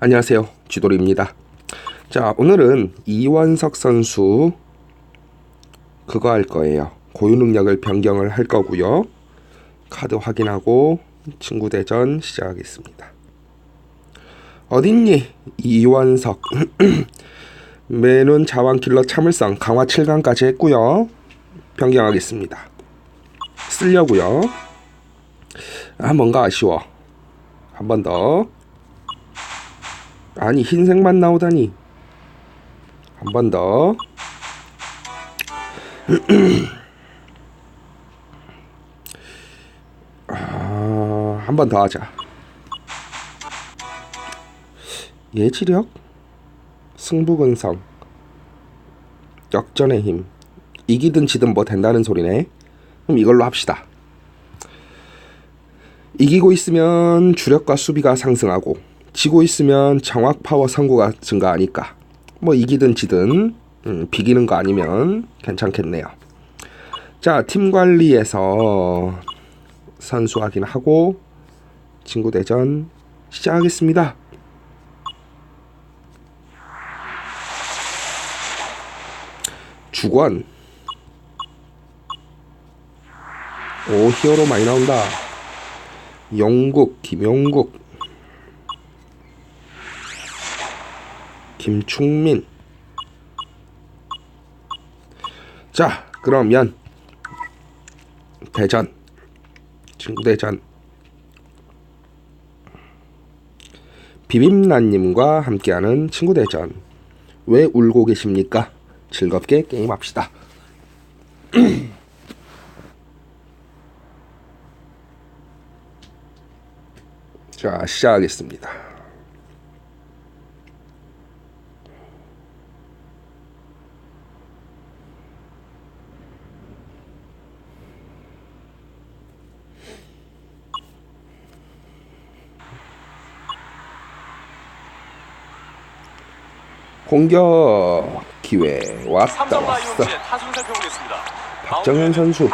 안녕하세요. 쥐돌입니다. 자, 오늘은 이원석 선수 그거 할 거예요. 고유 능력을 변경을 할 거고요. 카드 확인하고 친구 대전 시작하겠습니다. 어딨니? 이원석. 매눈 자왕 킬러 참을성 강화 7강까지 했고요. 변경하겠습니다. 쓰려고요. 아, 뭔가 아쉬워. 한 번 더. 아니 흰색만 나오다니 한 번 더. 아, 한 번 더 하자. 예지력, 승부근성, 역전의 힘. 이기든 지든 뭐 된다는 소리네. 그럼 이걸로 합시다. 이기고 있으면 주력과 수비가 상승하고 지고 있으면 정확 파워 선고가 증가하니까 뭐 이기든 지든 음, 비기는 거 아니면 괜찮겠네요. 자, 팀 관리에서 선수 확인하고 친구 대전 시작하겠습니다. 주권 오 히어로 많이 나온다. 영국 김영국 김충민 자 그러면 대전 친구 대전 비빔란님과 함께하는 친구 대전 왜 울고 계십니까? 즐겁게 게임합시다. 자 시작하겠습니다. 공격 기회 왔다 왔어. 라이온즈의 타순 살펴보겠습니다. 박정현 선수,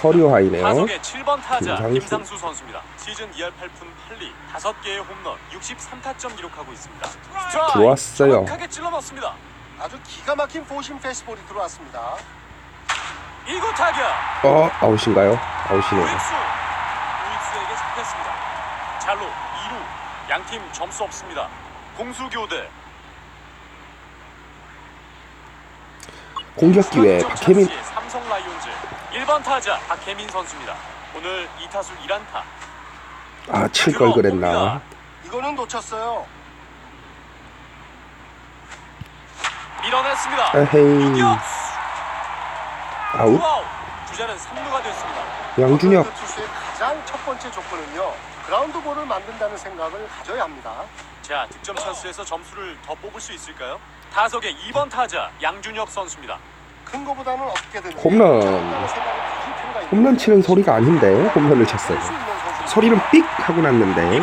커리어 하이네요. 타석의 7번 타자 김상수. 김상수, 선수입니다. 시즌 2할 8푼 8리 5개의 홈런 63타점 기록하고 있습니다. 스트라이크! 들어왔어요. 정확하게 찔러 넣습니다. 아주 기가 막힌 포심 페이스볼이 들어왔습니다. 1구 타격 어 아웃인가요? 아웃이네요. 우익수 우익수에게 잡혔습니다. 잘로 2루 양팀 점수 없습니다. 공수 교대 공격 기회 박혜민 삼성 라이온즈 1번 타자 박혜민 선수입니다. 오늘 2타수 1안타 아 칠 걸 그랬나? 이거는 놓쳤어요. 밀어냈습니다. 에헤이 유격수 아웃 주자는 3루가 됐습니다. 양준혁 그 투수의 가장 첫 번째 조건은요. 그라운드 볼을 만든다는 생각을 가져야 합니다. 자 득점 찬스에서 점수를 더 뽑을 수 있을까요? 타석의 2번 타자 양준혁 선수입니다. 큰 거보다는 어떻게든 홈런. 홈런 치는 소리가 아닌데 홈런을 쳤어요. 소리는 삑 하고 났는데.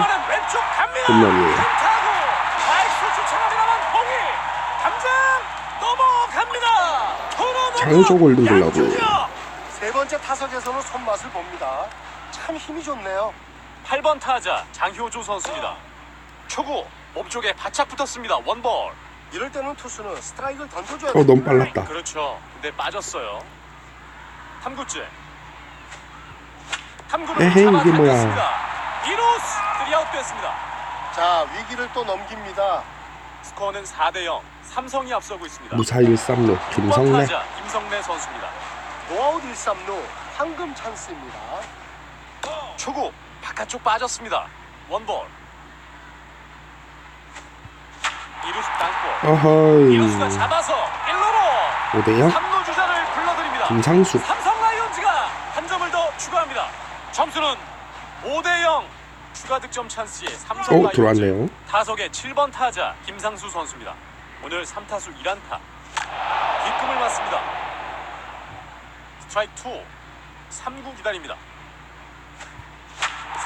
홈런이에요. 장효조 골든 글러브. 양준혁. 세 번째 타석에서는 손맛을 봅니다. 참 힘이 좋네요. 8번 타자 장효조 선수입니다. 초구 몸쪽에 바짝 붙었습니다. 원볼. 이럴 때는 투수는 스트라이크를 던져줘야 어 너무 빨랐다. 그렇죠. 근데 빠졌어요. 3구째. 3구를 에헤이, 이게 뭐야. 2루스 3아웃 됐습니다. 자 위기를 또 넘깁니다. 스코어는 4대 0. 삼성이 앞서고 있습니다. 무사일 쌈루 6번 김성래 타자 김성래 선수입니다. 노아웃 1, 3루 황금 찬스입니다. 초구 바깥쪽 빠졌습니다. 원볼. 2루수 땅볼. 어허이 2루수가 잡아서 1루로 5대0 3루 주자를 불러드립니다. 김상수 삼성 라이온즈가 한 점을 더 추가합니다. 점수는 5대 0. 추가 득점 찬스에 삼성 어 라이온즈 들어왔네요. 타석의 7번 타자 김상수 선수입니다. 오늘 3타수 1안타. 뒷꿈을 맞습니다. 스트라이크 2. 3구 기다립니다.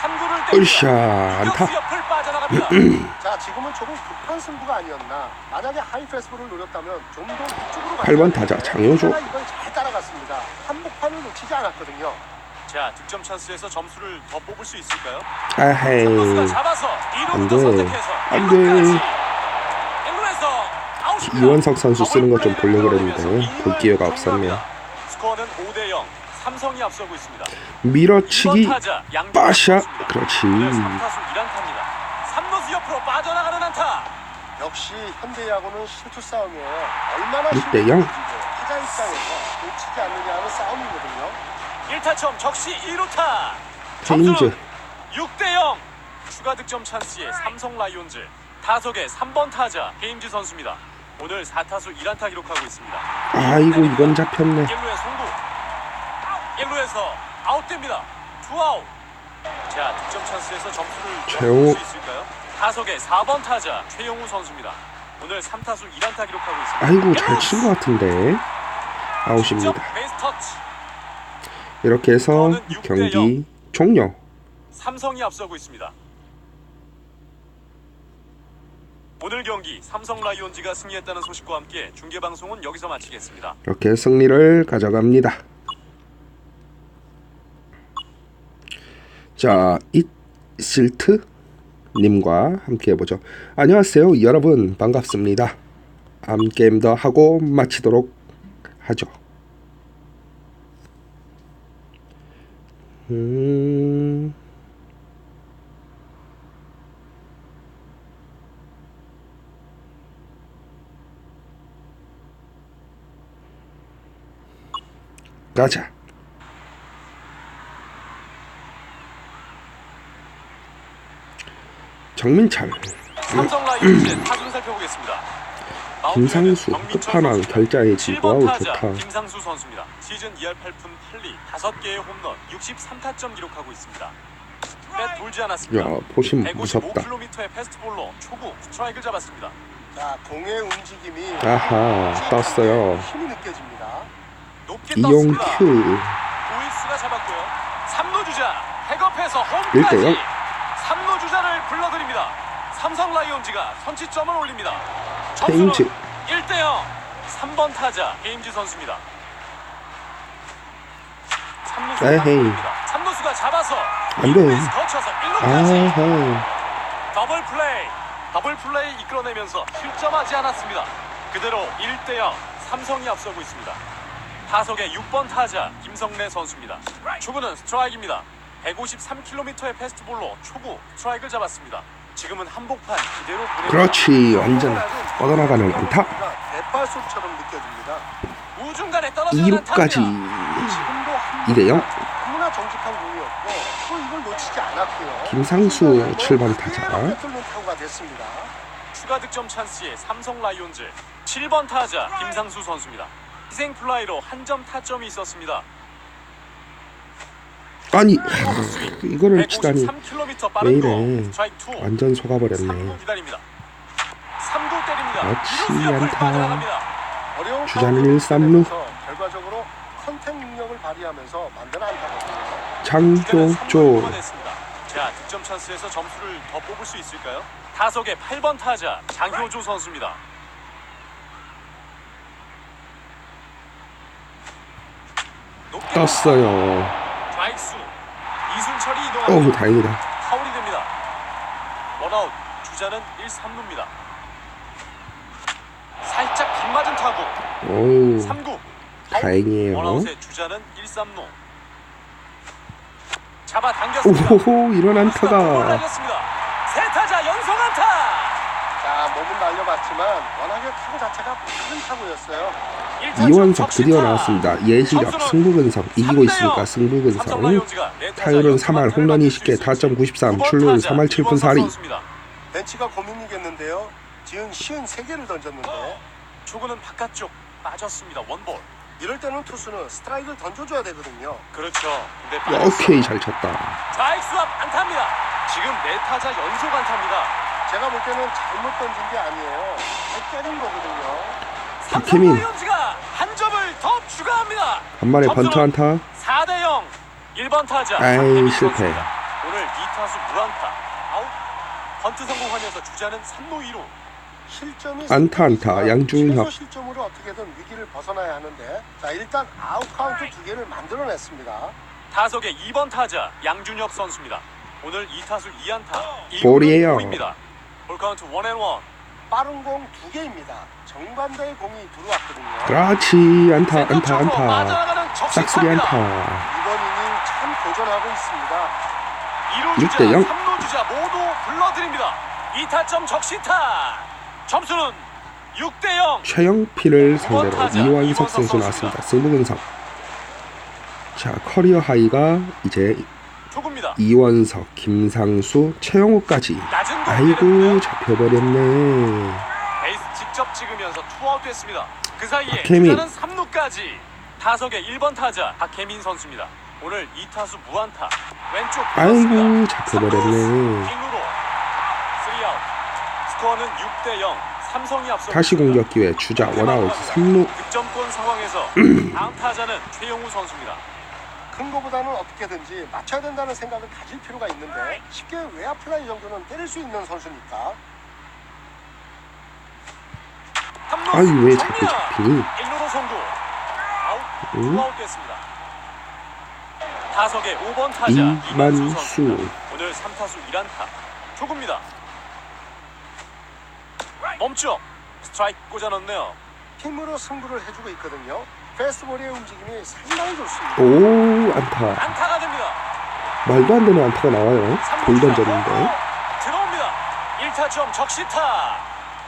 3구를 으쌰, 안타. 유격수 옆을 빠져나갑니다. 자 지금은 조금 급한 승부가 아니었나. 만약에 하이 패스볼을 노렸다면 좀더 이쪽으로 8번 타자 장효조. 이걸 잘 따라갔습니다. 한복판을 놓치지 않았거든요. 자, 득점 찬스에서 점수를 더 뽑을 수 있을까요? 아헤이. 선수가 잡아서 안 2루부터 돼. 선택해서 안 돼. 1루에서 아웃입니다. 이원석 선수 쓰는 거 좀 보려고 그랬는데 볼 기회가 없었네요. 스코어는 5대 0. 삼성이 앞서고 있습니다. 밀어치기 타자 빠샤. 그렇지. 오늘 3타수 1안타입니다. 3루수 옆으로 빠져나가는 안타. 역시 현대야구는 실투 싸움이에요. 얼마나 육대 실투를 영. 던지고 타자 입장에서 놓치지 않느냐 하는 싸움이거든요. 1타점 적시 2루타. 페인즈. 6대 0. 추가 득점 찬스에 삼성 라이온즈 타석의 3번 타자 헤임즈 선수입니다. 오늘 4타수 1안타 기록하고 있습니다. 아이고 이건 잡혔네. 1루의 송구 1루에서 아웃됩니다 투아웃 자 득점 찬스에서 점수를. 얻을 수 있을까요? 타석의 4번 타자 최용우 선수입니다 오늘 3타수 1안타 기록하고 있습니다 아이고 잘 친 것 같은데 아웃입니다. 직접 베이스 터치 이렇게 해서 경기 종료. 삼성이 앞서고 있습니다 오늘 경기 삼성 라이온즈가 승리했다는 소식과 함께 중계 방송은 여기서 마치겠습니다 이렇게 승리를 가져갑니다. 자, 이실트 님과 함께 해보죠. 안녕하세요, 여러분 반갑습니다. 암 게임 더 하고 마치도록 하죠. 음. 가자. 장민철 음. 김상수 끝판왕 결자에 지고 아우 좋다. 김상수 선수입니다. 시즌 2할 8푼 8리 5개의 홈런 63타점 기록하고 있습니다. 배 돌지 않았습니다. 야, 보심 무섭다. 155km의 패스트볼로 초구 스트라이크를 잡았습니다. 자, 공의 움직임이 아하, 떴어요. 힘이 느껴집니다 이용큐 보이스가 잡았고요 3루 주자 백업해서 홈까지 1대0 삼성 라이온즈가 선취점을 올립니다. 점수는 페인즈 1대 0. 3번 타자 헤임즈 선수입니다. 3루수가 에헤이. 3루수가 잡아서 안 돼. 2루에서 거쳐서 1루까지 아하 더블 플레이. 더블 플레이 이끌어내면서 실점하지 않았습니다. 그대로 1대 0. 삼성이 앞서고 있습니다. 타석의 6번 타자 김성래 선수입니다. 초구는 스트라이크입니다. 153km의 패스트볼로 초구 스트라이크를 잡았습니다. 지금은 한복판 그대로 그렇지 완전 뻗어나가는 안타 대파 소리처럼 느껴집니다. 우중간에 떨어지는 2루까지 지금도 한 2대 0 너무나 정직한 공이었고 또 이걸 놓치지 않았고요. 김상수 뭐 7번 타자. 타구가 됐습니다. 추가 득점 찬스에 삼성 라이온즈 7번 타자 김상수 선수입니다. 희생 플라이로 한 점 타점이 있었습니다. 아니 이거를 치다니 153km 왜 이래. 스트라이크 2 완전 3구 속아버렸네 기다립니다. 3구 때립니다. 역시 안타. 주자는 카운트를 1, 3루. 이겨내면서 결과적으로 컨택 능력을 발휘하면서 만든 안타거든요. 주자는 3루를 장조조 뽑아냈습니다. 자, 득점 찬스에서 점수를 더 뽑을 수 있을까요? 타석의 8번 타자 장효조 선수입니다. 떴어요 좌익수 이순철이 이동합니다. 어우 다행이다 파울이 됩니다. 원아웃 주자는 1, 3루입니다. 살짝 빗맞은 타구 어우 3구 다행이에요 원아웃의 주자는 1, 3루 잡아 당겼습니다. 오호호 이런 안타가 날렸습니다. 몸은 날려봤지만 워낙에 타구 자체가 빠른 타구였어요. 이원석 드디어 나왔습니다 예시력 승부근성 이기고 있으니까 승부근성 타율은 3할 홈런이 10개 타점 93 출루율 3할 7푼 4리 벤치가 고민이겠는데요. 지은 쉬운 세 개를 던졌는데 초구는 바깥쪽 빠졌습니다. 원볼. 이럴 때는 투수는 스트라이크를 던져줘야 되거든요. 그렇죠. 오케이 잘 쳤다 좌익수 앞 안타입니다. 지금 네 타자 연속 안타입니다. 제가 볼 때는 잘못 던진 게 아니에요. 잘 때린 거거든요. 박혜민. 삼성 라이온즈가 한 점을 더 추가합니다. 간만에 번트 안타 4대 0. 1번 타자. 아이, 박혜민 실패. 선수입니다. 오늘 2타수 무안타. 아웃. 번트 성공하면서 주자는 3루 2루. 실점이 안타, 안타. 양준혁. 최소 실점으로 어떻게든 위기를 벗어나야 하는데 자 일단 아웃 카운트 두 개를 만들어냈습니다. 타석의 2번 타자 양준혁 선수입니다. 오늘 2타수 2안타. 볼이에요. 볼 카운트 원앤원. 빠른 공 두 개입니다. 정반대의 공이 들어왔거든요. 그렇지 안타 안타 안타 싹쓸이. 안타 이번 이닝 참 도전하고 있습니다. 2루 육 주자, 대 영. 3루 주자 모두 불러드립니다. 2타점 적시타. 점수는 6대 0. 최영필을 상대로 이완석 선수 나왔습니다 승부근성 자 커리어 하이가 이제. 이원석 김상수 최영호까지 공 아이고. 잡혀버렸네 베이스 직접 찍으면서 투아웃 됐습니다. 그 사이에 박혜민. 주자는 3루까지 타석의 1번 타자 박혜민 선수입니다. 오늘 2타수 무안타 왼쪽 아이고. 잡혀버렸네 1루로 3아웃 스코어는 6대 0 삼성이 앞서 다시 공격 기회 주자 원아웃 3루 득점권 상황에서 다음 타자는 최용우 선수입니다. 큰 거보다는 어떻게든지 맞춰야 된다는 생각을 가질 필요가 있는데 쉽게 외야 플라이 정도는 때릴 수 있는 선수니까 아이 왜 자꾸 잡히니 1루로 송구 아웃 응? 됐습니다. 타석의 5번 타자 이만수. 이만수. 오늘 3타수 1안타 초구입니다. 멈춰 스트라이크 꽂아넣네요. 힘으로 승부를 해주고 있거든요. 페스트볼의 움직임이 상당히 좋습니다. 오 안타 안타가 됩니다. 말도 안 되는 안타가 나와요 볼 3루주자 던졌는데 들어옵니다. 1타점 적시타.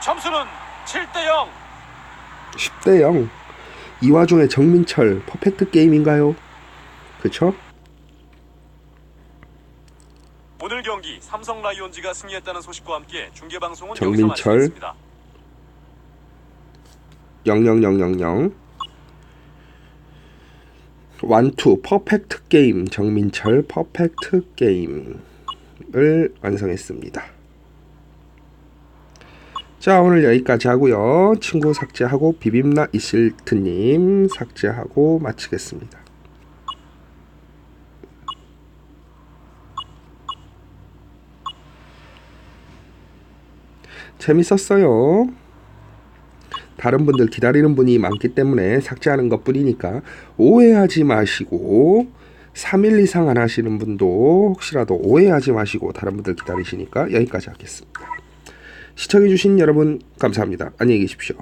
점수는 7대 0. 10대 0. 이 와중에 정민철 퍼펙트 게임인가요? 그쵸? 오늘 경기 삼성 라이온즈가 승리했다는 소식과 함께 중계 방송은 정민철. 여기서 마치겠습니다. 00000 완투 퍼펙트 게임 정민철 퍼펙트 게임을 완성했습니다. 자 오늘 여기까지 하고요. 친구 삭제하고 비빔나 이실트님 삭제하고 마치겠습니다. 재밌었어요. 다른 분들 기다리는 분이 많기 때문에 삭제하는 것 뿐이니까 오해하지 마시고 3일 이상 안 하시는 분도 혹시라도 오해하지 마시고 다른 분들 기다리시니까 여기까지 하겠습니다. 시청해주신 여러분 감사합니다. 안녕히 계십시오.